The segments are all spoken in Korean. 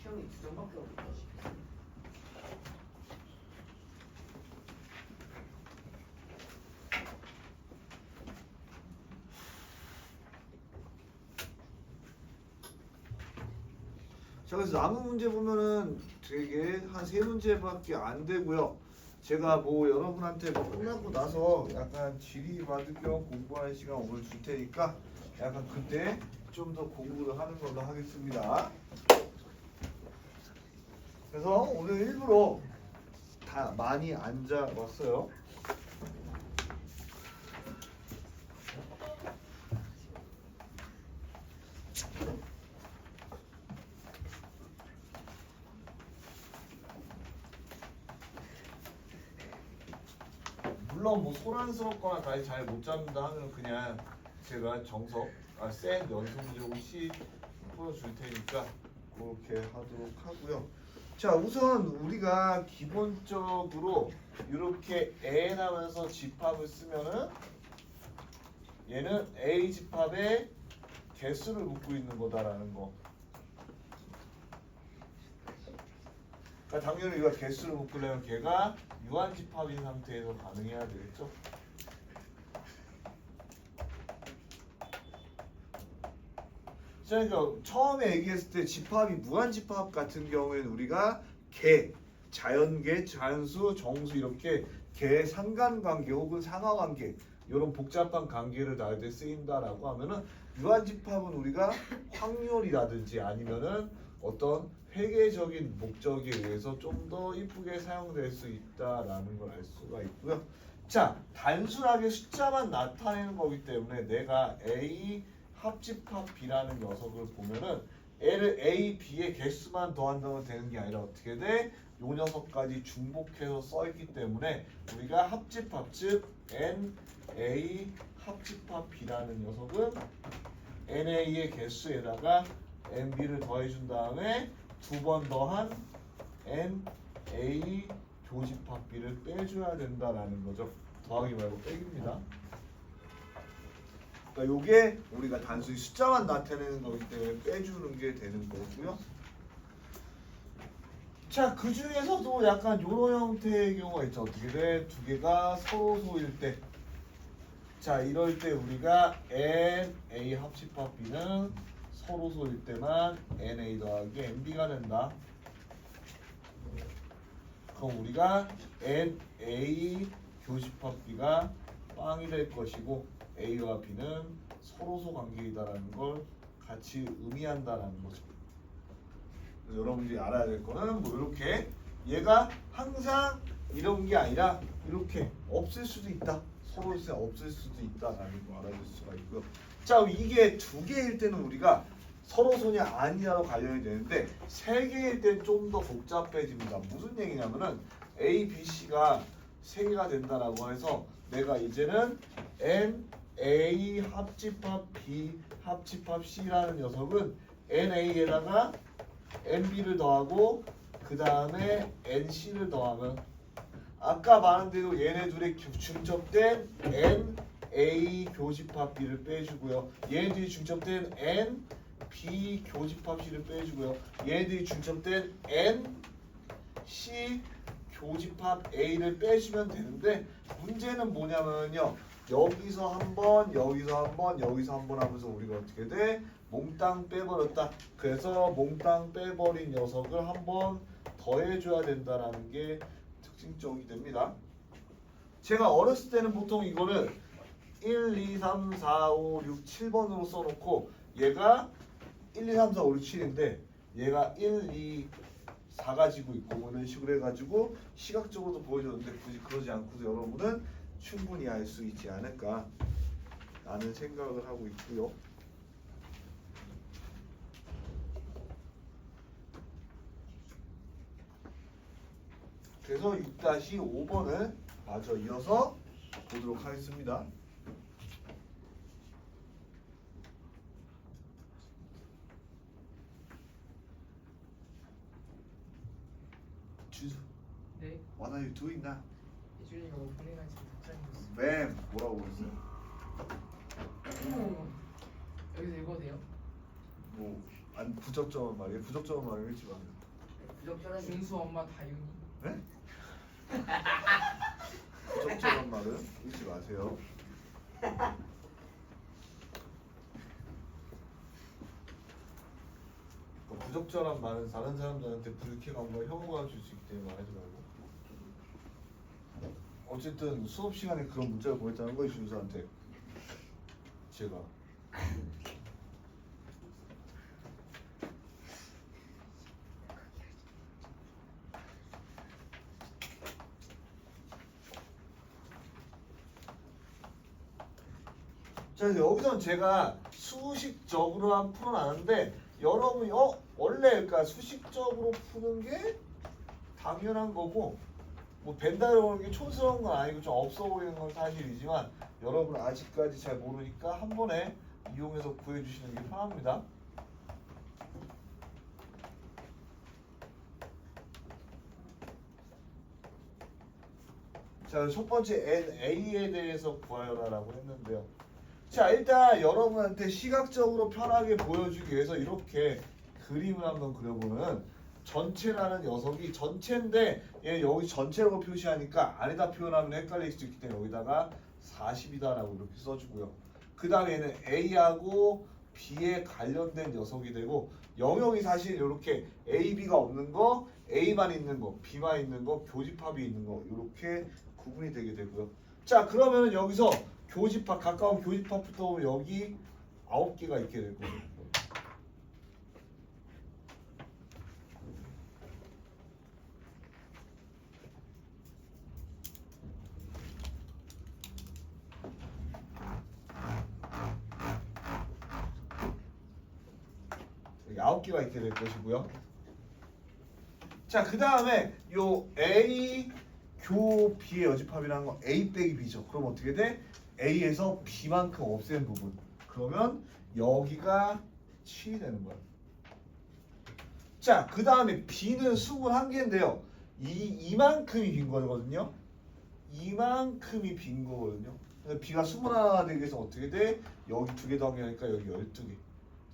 시험이 두 점밖에 없다. 자 그래서 남은 문제 보면은 되게 한 세 문제밖에 안 되고요. 제가 뭐 여러분한테 뭐 끝나고 나서 약간 받을 겸 공부하는 시간 오늘 줄 테니까 약간 그때 좀 더 공부를 하는 걸로 하겠습니다. 그래서 오늘 일부러 다 많이 앉아 왔어요. 물론 뭐 소란스럽거나 잘 못 잡는다 하면 그냥 제가 정석 아, 센 문제고 C 풀어줄 테니까 그렇게 하도록 하고요. 자 우선 우리가 기본적으로 이렇게 N 하면서 집합을 쓰면은 얘는 A 집합의 개수를 묻고 있는 거다라는 거. 그러니까 당연히 우리가 개수를 묶으려면 걔가 유한 집합인 상태에서 가능해야 되겠죠. 그러니까 처음에 얘기했을 때 집합이 무한 집합 같은 경우에는 우리가 개, 자연계, 자연수, 정수 이렇게 개 상관관계 혹은 상하관계 이런 복잡한 관계를 다룰 때 쓰인다라고 하면은 유한 집합은 우리가 확률이라든지 아니면은 어떤 회계적인 목적에 의해서 좀 더 이쁘게 사용될 수 있다라는 걸 알 수가 있고요. 자, 단순하게 숫자만 나타내는 거기 때문에 내가 A 합집합 B라는 녀석을 보면은 L을 A, B의 개수만 더한다면 되는 게 아니라 어떻게 돼? 요 녀석까지 중복해서 써 있기 때문에 우리가 합집합 즉 N A 합집합 B라는 녀석은 NA의 개수에다가 NB를 더해준 다음에 두 번 더한 NA 교집합 B를 빼줘야 된다라는 거죠. 더하기 말고 빼기입니다. 그러니까 요게 우리가 단순히 숫자만 나타내는 거기 때문에 빼주는 게 되는 거고요. 자, 그 중에서도 약간 요런 형태의 경우가 있죠. 어떻게 돼? 두 개가 서로 소일 때. 자, 이럴 때 우리가 N, A 합집합 B는 서로 소일 때만 NA 더하기 NB가 된다. 그럼 우리가 NA 교집합 B가 빵이 될 것이고 A와 B는 서로소 관계이다라는 걸 같이 의미한다라는 거죠. 여러분들이 알아야 될 거는 뭐 이렇게 얘가 항상 이런 게 아니라 이렇게 없을 수도 있다. 서로 있으면 없을 수도 있다라는 거 알아줄 수가 있고요. 자 이게 두 개일 때는 우리가 서로 소냐 아니냐로 관련이 되는데 세 개일 땐좀더 복잡해집니다. 무슨 얘기냐면은 A, B, C가 세 개가 된다라고 해서 내가 이제는 N, A 합집합 B 합집합 C라는 녀석은 NA에다가 NB를 더하고 그 다음에 NC를 더하면 아까 말한 대로 얘네 둘의 교- 중첩된 NA 교집합 B를 빼주고요. 얘네들이 중첩된 N B 교집합 C를 빼주고요. 얘네들이 중첩된 N C 교집합 A를 빼주면 되는데 문제는 뭐냐면요. 여기서 한 번, 여기서 한 번, 여기서 한 번 하면서 우리가 어떻게 돼? 몽땅 빼버렸다. 그래서 몽땅 빼버린 녀석을 한 번 더해줘야 된다라는 게 특징적이 됩니다. 제가 어렸을 때는 보통 이거를 1, 2, 3, 4, 5, 6, 7번으로 써놓고 얘가 1, 2, 3, 4, 5, 6, 7인데 얘가 1, 2, 4 가지고 있고 뭐 이런 식으로 해가지고 시각적으로도 보여줬는데 굳이 그러지 않고도 여러분은 충분히 알 수 있지 않을까 라는 생각을 하고 있고요. 그래서 6-5번을 마저 이어서 보도록 하겠습니다. 주수, 네. what are you doing now? 예준이가 오프닝한 지금 뱀 뭐라고 그랬어요? 여기서 읽어도 돼요? 뭐안 부적절한 말이에요. 부적절한 말을 읽지 마세요. 부적절한 준수 엄마 다윤이 네? 부적절한 말은 읽지 마세요. 뭐 부적절한 말은 다른 사람들한테 불쾌감과 혐오감을 줄 수 있기 때문에 말하지 말고. 어쨌든 수업 시간에 그런 문자를 보냈다는 거예요 준수한테. 제가. 자 여기서는 제가 수식적으로만 풀어놨는데 여러분이 어 원래 그러니까 수식적으로 푸는 게 당연한 거고 뭐 벤다로 오는 게 촌스러운 건 아니고 좀 없어 보이는 건 사실이지만 여러분 아직까지 잘 모르니까 한 번에 이용해서 구해주시는 게 편합니다. 자, 첫 번째 NA에 대해서 구하여라라고 했는데요. 자, 일단 여러분한테 시각적으로 편하게 보여주기 위해서 이렇게 그림을 한번 그려보는 전체라는 녀석이 전체인데 얘 여기 전체라고 표시하니까 안에다 표현하면 헷갈릴 수 있기 때문에 여기다가 40이다라고 이렇게 써주고요. 그 다음에 얘는 A하고 B에 관련된 녀석이 되고 영역이 사실 이렇게 A, B가 없는 거, A만 있는 거, B만 있는 거, 교집합이 있는 거 이렇게 구분이 되게 되고요. 자 그러면 여기서 교집합 가까운 교집합부터 여기 아홉 개가 있게 되고 여기 아홉 개가 것이고요. 자, 그 다음에 요 A 교 B의 여집합이라는 건 A 빼기 B죠. 그럼 어떻게 돼? A에서 B만큼 없앤 부분. 그러면 여기가 7이 되는 거야. 자, 그 다음에 B는 21개인데요. 이, 이만큼이 빈 거거든요. 이만큼이 빈 거거든요. 그래서 B가 21 되기 위해서 어떻게 돼? 여기 두 개 더하기 하니까 여기 12개.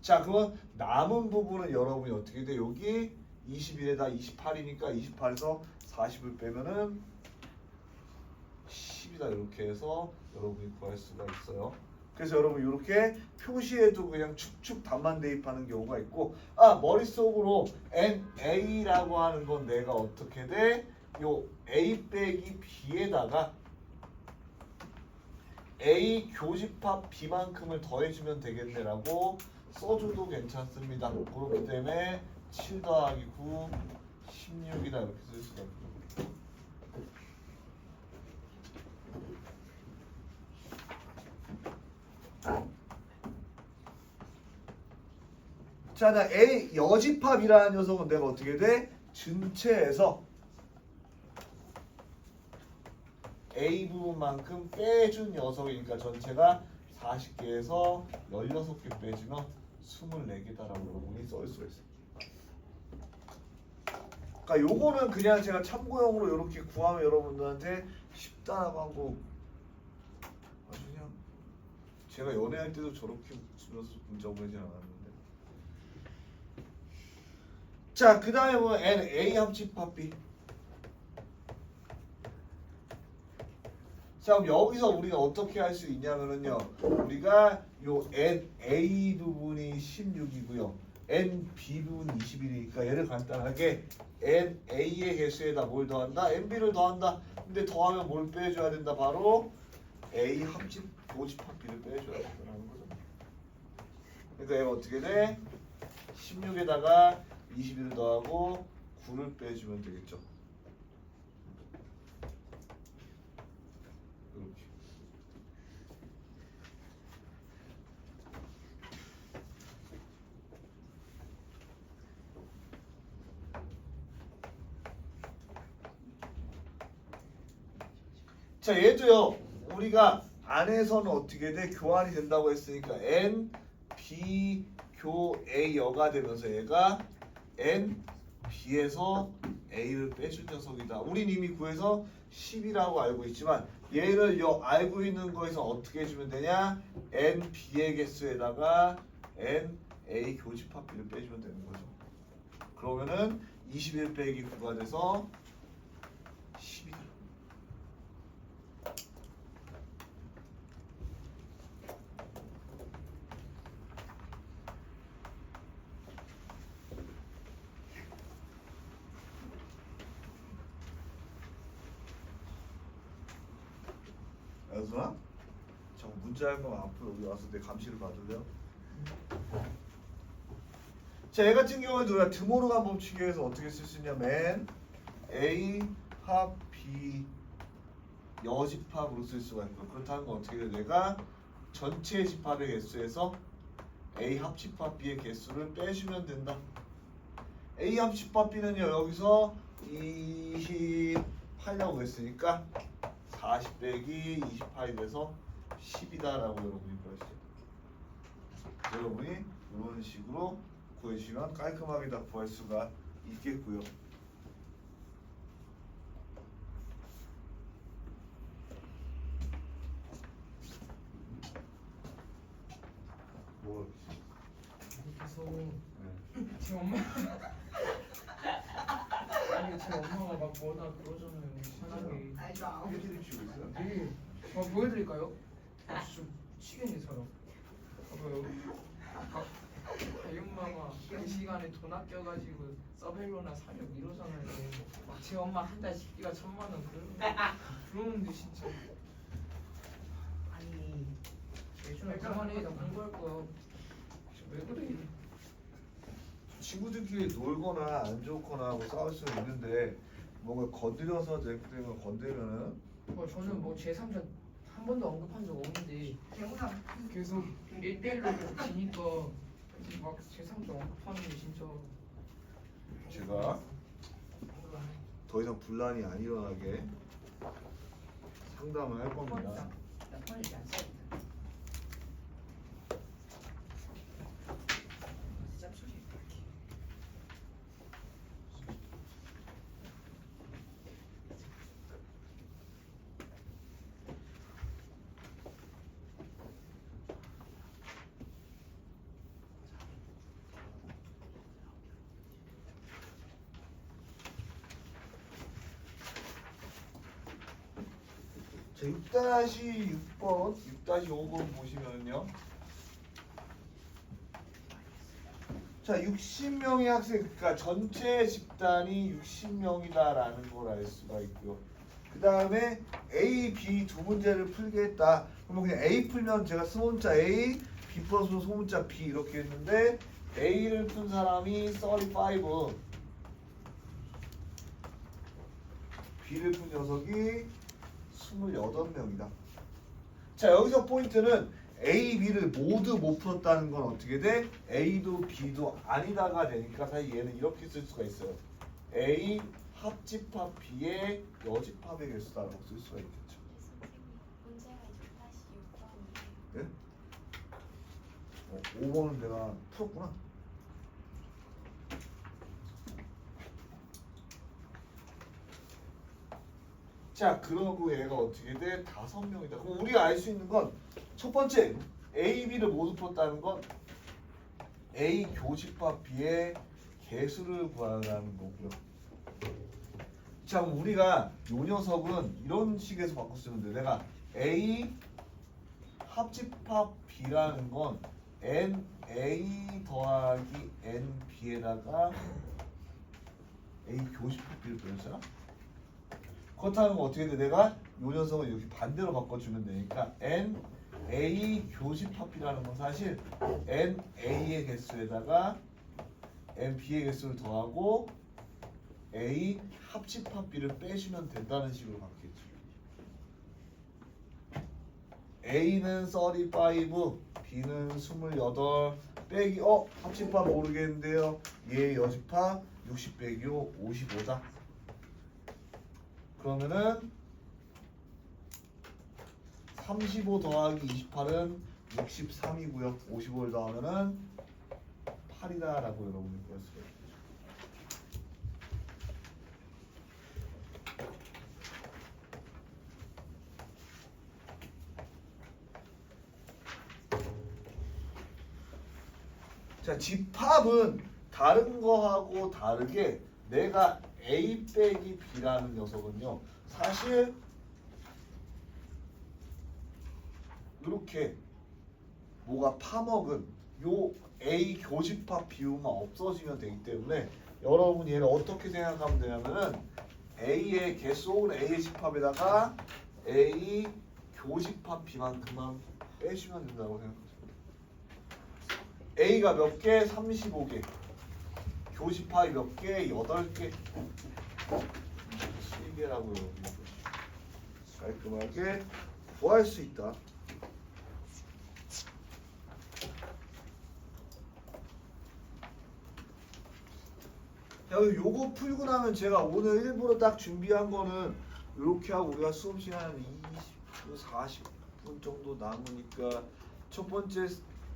자, 그건 남은 부분은 여러분이 어떻게 돼? 여기 21에다 28이니까 28에서 40을 빼면은 10이다 이렇게 해서 여러분이 구할 수가 있어요. 그래서 여러분 이렇게 표시에도 그냥 축축 답만 대입하는 경우가 있고 아 머릿속으로 NA라고 하는 건 내가 어떻게 돼? 요 A 빼기 B에다가 A 교집합 B만큼을 더해주면 되겠네라고 써줘도 괜찮습니다. 그렇기 때문에 7 더하기 9 16이다 이렇게 쓸 수가 있고 자, 나 A 여집합이라는 녀석은 내가 어떻게 돼? 전체에서 A 부분만큼 빼준 녀석이니까 전체가 40개에서 16개 빼주면 24개다라고 여러분이 써 수가 있어요. 그러니까 요거는 그냥 제가 참고용으로 이렇게 구하면 여러분들한테 쉽다라고 하고 아주 그냥 제가 연애할 때도 저렇게 웃으면서 문자 보내진 않았는데. 자, 그 다음에 뭐 N, A 합집합 B 자 그럼 여기서 우리가 어떻게 할 수 있냐면은요. 우리가 요 N A 부분이 16이고요. N B 부분이 21이니까 얘를 간단하게 N A의 개수에다 뭘 더한다? N B를 더한다. 근데 더하면 뭘 빼줘야 된다? 바로 A 합집 고집합 B를 빼줘야 된다는 거죠. 그러니까 얘가 어떻게 돼? 16에다가 21을 더하고 9를 빼주면 되겠죠 이렇게 자 얘도요 우리가 안에서는 어떻게 돼 교환이 된다고 했으니까 n b 교 a 여가 되면서 얘가 n b에서 a를 빼준 녀석이다. 우린 이미 구해서 10이라고 알고 있지만 얘를 요 알고 있는 거에서 어떻게 해주면 되냐? n b의 개수에다가 n A 교집합비를 빼주면 되는 거죠. 그러면은 21 빼기 9가 돼서 10이다. 여수아? 저 문제 할 거면 앞으로 여기 와서 내 감시를 받을래요? 자, 얘 같은 경우에도 우리가 드모르간 법칙에서 어떻게 쓸 수 있냐면 A 합 B 여집합으로 쓸 수가 있고 그렇다는 건 어떻게 돼? 내가 전체 집합의 개수에서 A 합집합 B의 개수를 빼주면 된다. A 합집합 B는요 여기서 28이라고 했으니까 40 빼기 28이 돼서 10이다라고 여러분이 보시죠. 여러분이 이런 식으로 구해주시면 깔끔하게 다 구할 수가 있겠고요. 뭐 그래서 네. 제 엄마 아니 제 엄마가 막 뭐다 그러잖아요 이상하게 휴지를 치고 있어요? 네. 막 보여드릴까요? 아, 봐봐요 아까 다이엄마가 그 시간에 돈 아껴가지고 서벨로나 사려 이러잖아요. 막제 엄마 한 달 식비가 천만 원 그러는데 그러는데 진짜. 아니 예준아 그만해 나 공부할 거야. 왜 그래? 친구들끼리 놀거나 안 좋거나 뭐 싸울 수는 있는데 뭔가 건드려서 되면 건드리면은 뭐 저는 뭐 제3자 한 번도 언급한 적 없는데 계속 1대1로 계속 지니까 막 제3자 언급하는 게 진짜 제가 더 이상 분란이 안 일어나게 상담을 할 겁니다. 자, 6-6번, 6-5번 보시면요. 자, 60명의 학생, 그러니까 전체 집단이 60명이다라는 걸 알 수가 있고요. 그 다음에 A, B 두 문제를 풀게 했다. 그러면 그냥 A 풀면 제가 소문자 A, B 플러스 소문자 B 이렇게 했는데 A를 푼 사람이 35, B를 푼 녀석이 28명이다. 자 여기서 포인트는 A, B를 모두 못 풀었다는 건 어떻게 돼? A도 B도 아니다가 되니까 사실 얘는 이렇게 쓸 수가 있어요. A 합집합 B의 여집합의 개수다라고 쓸 수가 있겠죠. 문제가 6-6번이에요. 네? 어, 5번은 내가 풀었구나. 자, 그러고 얘가 어떻게 돼? 다섯 명이다. 그럼 우리가 알 수 있는 건 첫 번째 A, B를 모두 풀었다는 건 A 교집합 B의 개수를 구하라는 거고요. 자, 그럼 우리가 요 녀석은 이런 식에서 바꿔 돼. 내가 A 합집합 B라는 건 N A 더하기 N B에다가 A 교집합 B를 빼잖아. 그렇다는 건 어떻게 돼? 내가 요 녀석을 이렇게 반대로 바꿔주면 되니까 N A 교집합 B라는 건 사실 N A의 개수에다가 N B의 개수를 더하고 A 합집합 B를 빼주면 된다는 식으로 바뀌겠죠. A는 35, B는 28 빼기 어 합집합 모르겠는데요. 얘 여집합 60 빼기 5 55다. 그러면은 35 더하기 28은 63이고요. 55를 더하면은 8이다라고 여러분이. 자 자, 집합은 다른 거하고 다르게 내가 A 빼기 B라는 녀석은요. 사실 이렇게 뭐가 파먹은 요 A 교집합 비율만 없어지면 되기 때문에 여러분이 얘를 어떻게 생각하면 되냐면은 A의 개수 혹은 A의 집합에다가 A 교집합 B만큼만 빼주면 된다고 생각하세요. A가 몇 개? 35개. 교집합이 몇 개? 8개. 7개라고 깔끔하게 구할 수 있다. 여기 요거 풀고 나면 제가 오늘 일부러 딱 준비한 거는 이렇게 하고 우리가 수업 시간 한 20분, 40분 정도 남으니까 첫 번째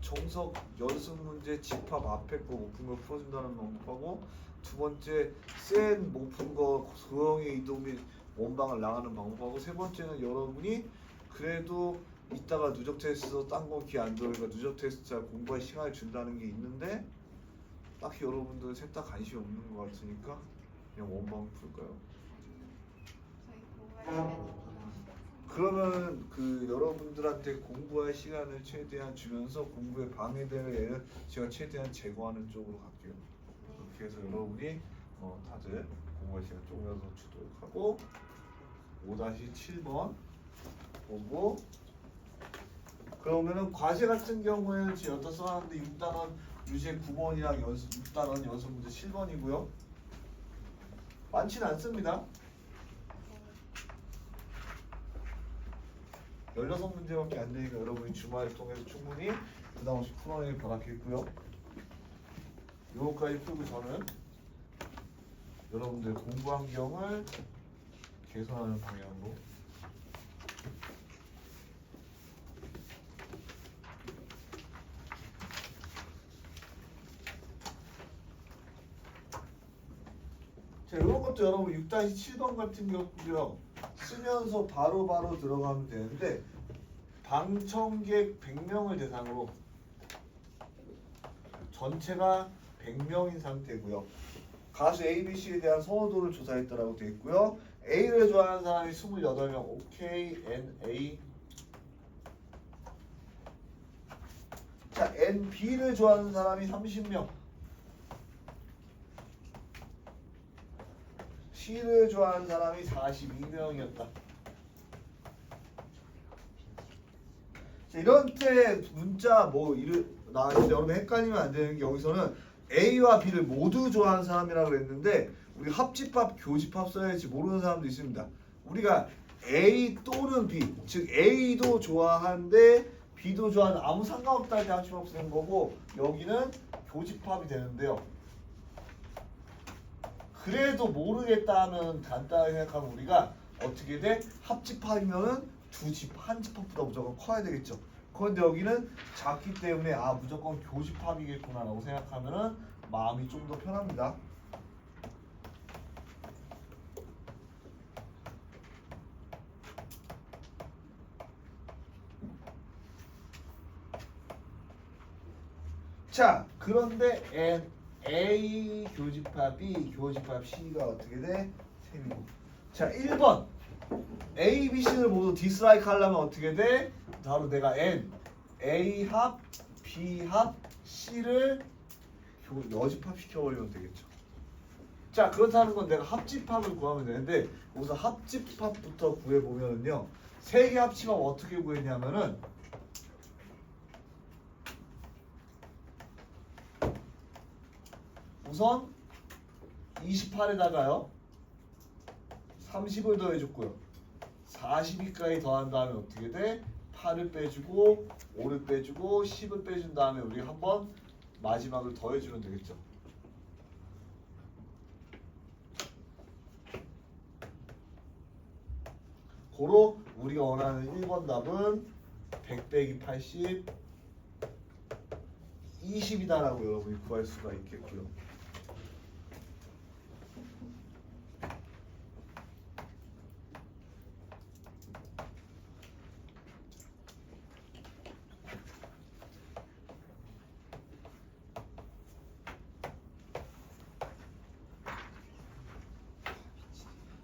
정석 연습 문제 집합 앞에 거 못 푼 거 풀어준다는 방법하고 두 번째 센 못 푼 거 소형의 이동 및 원방을 나가는 방법하고 세 번째는 여러분이 그래도 이따가 누적 테스트에서 딴거 기회 안 들어오니까 누적 테스트 잘 공부할 시간을 준다는 게 있는데 딱히 여러분들 셋 다 관심이 없는 것 같으니까 그냥 원방 풀까요? 저희 공부할 시간이. 그러면 그 여러분들한테 공부할 시간을 최대한 주면서 공부에 방해되는 애를 제가 최대한 제거하는 쪽으로 갈게요. 그렇게 해서 여러분이 어, 다들 공부할 시간 조금이라도 주도록 하고 5-7번 보고 그러면은 과제 같은 경우에는 지금 여기다 써놨는데 6단원 유제 9번이랑 연습 6단원 연습 문제 7번이고요. 많지는 않습니다. 16문제밖에 안 되니까 여러분이 주말을 통해서 충분히 부담 없이 풀어내길 바라겠고요. 요거까지 풀고 저는 여러분들 공부 환경을 개선하는 방향으로 자, 이런 것도 여러분 6-7번 같은 경우요 쓰면서 바로 바로 들어가면 되는데 방청객 100명을 대상으로 전체가 100명인 상태고요. 가수 ABC에 대한 선호도를 조사했다라고 되어 있고요. A를 좋아하는 사람이 28명, OK, N, A. 자, N, B를 좋아하는 사람이 30명. C를 좋아하는 사람이 42명이었다. 자, 이런 때 문자 뭐 이르 나왔는데 여러분 헷갈리면 안 되는 게 여기서는 A와 B를 모두 좋아하는 사람이라고 그랬는데 우리 합집합, 교집합 써야지 모르는 사람도 있습니다. 우리가 A 또는 B, 즉 A도 좋아하는데 B도 좋아하는 아무 상관없다 할 때 합집합 쓰는 거고 여기는 교집합이 되는데요. 그래도 모르겠다 하면 간단하게 생각하면 우리가 어떻게 돼? 합집합이면은 두 집, 한 집합보다 무조건 커야 되겠죠. 그런데 여기는 작기 때문에 아 무조건 교집합이겠구나라고 생각하면은 마음이 좀 더 편합니다. 자, 그런데 N, A 교집합 B 교집합 C가 어떻게 돼? 셈이고. 자, 1번. A, B, C를 모두 디스라이크 하려면 어떻게 돼? 바로 내가 N, A 합, B 합, C를 교- 여집합 시켜버리면 되겠죠. 자, 그렇다는 건 내가 합집합을 구하면 되는데 우선 합집합부터 구해보면은요. 세 개 합집합 어떻게 구했냐면은 우선 28에다가요 30을 더해줬고요 42까지 더한 다음에 어떻게 돼? 8을 빼주고 5를 빼주고 10을 빼준 다음에 우리 한번 마지막을 더해주면 되겠죠 고로 우리가 원하는 1번 답은 100 빼기 80 20이다라고 여러분이 구할 수가 있겠고요.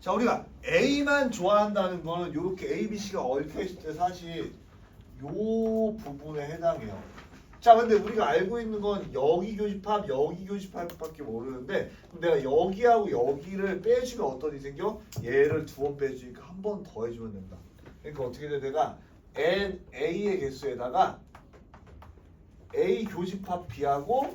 자 우리가 A만 좋아한다는 거는 이렇게 A, B, C가 얽혀 있을 때 사실 요 부분에 해당해요. 자 근데 우리가 알고 있는 건 여기 교집합 여기 교집합밖에 모르는데 내가 여기하고 여기를 빼주면 어떤 일이 생겨? 얘를 두 번 빼주니까 한 번 더 해주면 된다. 그러니까 어떻게 돼? 내가 N, A의 개수에다가 A 교집합 B하고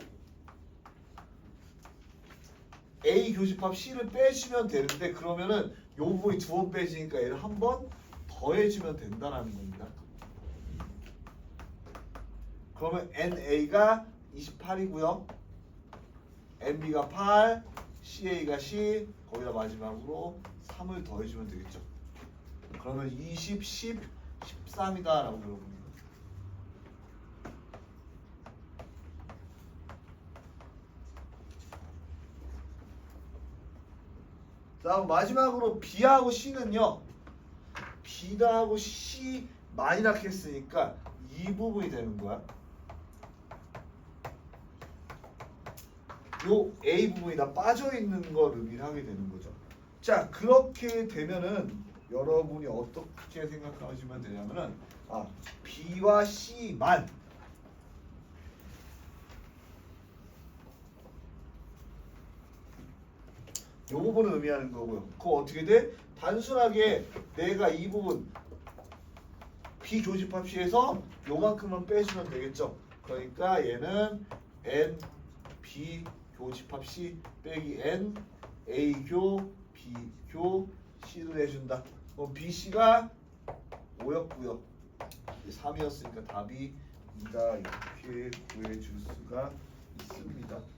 A 교집합 C를 빼주면 되는데 그러면은 요 부분이 두 번 빼지니까 얘를 한 번 더해주면 된다라는 겁니다. 그러면 NA가 28이고요. NB가 8, CA가 10, 거기다 마지막으로 3을 더해주면 되겠죠. 그러면 20, 10, 13이다라고 여러분이. 자 마지막으로 B하고 C는요. B하고 C 많이 낙했으니까 이 부분이 되는 거야. 요 A 부분이 다 빠져 있는 걸 의미를 하게 되는 거죠. 자 그렇게 되면은 여러분이 어떻게 생각하시면 되냐면은 아 B와 C만 요 부분을 의미하는 거고요. 그거 어떻게 돼? 단순하게 내가 이 부분 비교집합 시에서 요만큼만 빼주면 되겠죠. 그러니까 얘는 n b 교집합 c 빼기 n a 교 b 교 c를 해준다. 그럼 b c가 5였고요. 3이었으니까 답이 2다 이렇게 구해줄 수가 있습니다.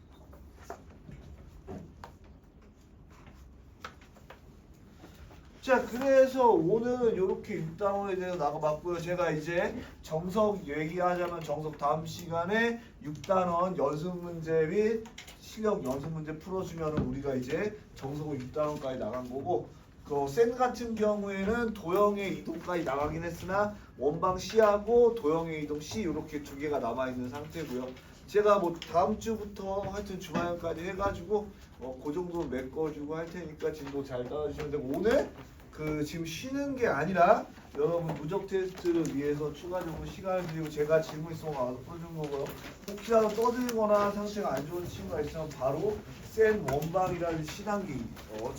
자 그래서 오늘은 이렇게 6단원에 대해서 나가봤고요. 제가 이제 정석 얘기하자면 정석 다음 시간에 6단원 연습 문제 및 실력 연습 문제 풀어주면 우리가 이제 정석을 6단원까지 나간 거고 그센 같은 경우에는 도형의 이동까지 나가긴 했으나 원방 C하고 도형의 이동 C 이렇게 두 개가 남아 있는 상태고요. 제가 뭐 다음 주부터 하여튼 주말까지 해가지고 어, 그 정도 메꿔주고 할 테니까 진도 잘 따라주시면 되고 오늘 그 지금 쉬는 게 아니라 여러분 누적 테스트를 위해서 추가적으로 시간을 드리고 제가 질문 있으면 와서 풀어준 거고요. 혹시라도 떠들거나 상태가 안 좋은 친구가 있으면 바로 센 원방이라는 시단기 어,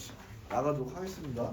나가도록 하겠습니다.